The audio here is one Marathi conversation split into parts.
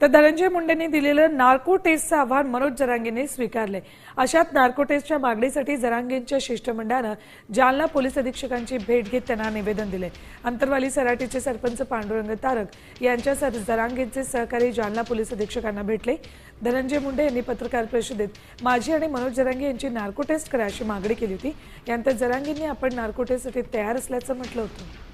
तर धनंजय मुंडेंनी दिलेलं नार्को टेस्टचं आव्हान मनोज जरांगेने स्वीकारले अशात नार्को टेस्टच्या मागणीसाठी जरांगेंच्या शिष्टमंडळानं जालना पोलीस अधीक्षकांची भेट घेत त्यांना निवेदन दिले अंतरवाली सराटीचे सरपंच पांडुरंग तारक यांच्या जरांगेंचे सहकारी जालना पोलीस अधीक्षकांना भेटले. धनंजय मुंडे यांनी पत्रकार परिषदेत माझी आणि मनोज जरांगे यांची नार्को टेस्ट करा अशी मागणी केली होती. यानंतर जरांगेंनी आपण नार्को टेस्टसाठी तयार असल्याचं म्हटलं होतं.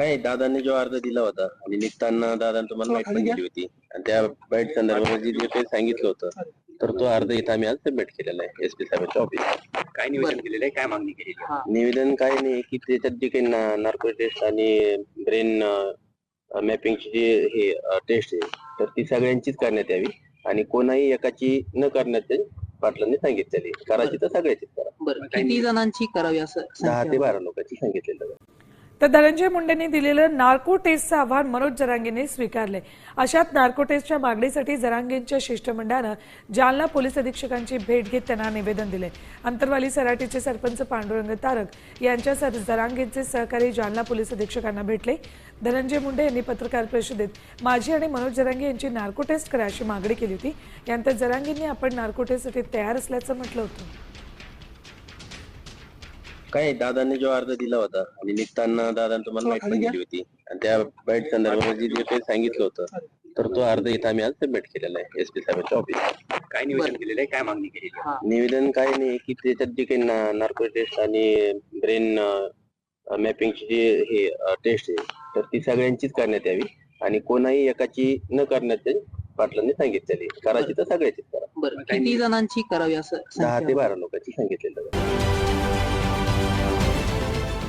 काय दादांनी जो अर्ज दिला होता आणि निघताना दादा तुम्हाला माहिती पण दिली होती. आणि त्या बाईट संदर्भामध्ये जे काही सांगितलं होतं तर तो अर्ज इथं आम्ही आज सबमिट केलेला आहे एस पी साहेबांच्या ऑफिस काय नियोजन केलेलं आहे? काय मागणी केलेली आहे? निवेदन काय नाही की त्याच्यात जे काही नार्को टेस्ट आणि ब्रेन मॅपिंगची जी हे टेस्ट आहे तर ती सगळ्यांचीच करण्यात यावी. आणि कोणाही एकाची न करण्याचे पाटलांनी सांगितलेली करायची तर सगळ्याचीच करा. बरं किती जणांची करावी असं दहा संख्या? ते बारा लोकांची सांगितलेलं आहे. तर धनंजय मुंडेंनी दिलेलं नार्को टेस्टचं आव्हान मनोज जरांगेंनी स्वीकारले अशात नार्को टेस्टच्या मागणीसाठी जरांगेंच्या शिष्टमंडळानं जालना पोलीस अधीक्षकांची भेट घेत त्यांना निवेदन दिले अंतरवाली सराटीचे सरपंच पांडुरंग तारक यांच्या जरांगेंचे सहकारी जालना पोलीस अधीक्षकांना भेटले. धनंजय मुंडे यांनी पत्रकार परिषदेत माझी आणि मनोज जरांगे यांची नार्को टेस्ट करा अशी मागणी केली होती. यानंतर जरांगेंनी आपण नार्को टेस्टसाठी तयार असल्याचं म्हटलं होतं. काय दादांनी जो अर्ज दिला होता आणि निघताना दादा तुम्हाला माहिती पण दिली होती. आणि त्या बाईट संदर्भामध्ये जे काही सांगितलं होतं तर तो अर्ज इथं आम्ही आज सबमिट केलेला आहे एस पी साहेबांच्या ऑफिस काय नियोजन केलेलं आहे? काय मागणी केलेली आहे? हा. निवेदन काय नाही की त्याच्यात जे काही नार्को टेस्ट आणि ब्रेन मॅपिंगची जी हे टेस्ट आहे तर ती सगळ्यांचीच करण्यात यावी. आणि कोणाही एकाची न करण्याचे पाटलांनी सांगितलेली करायची तर सगळ्याचीच करा. बरं किती जणांची करावी असं दहा ते संख्या? बारा लोकांची सांगितलेलं आहे.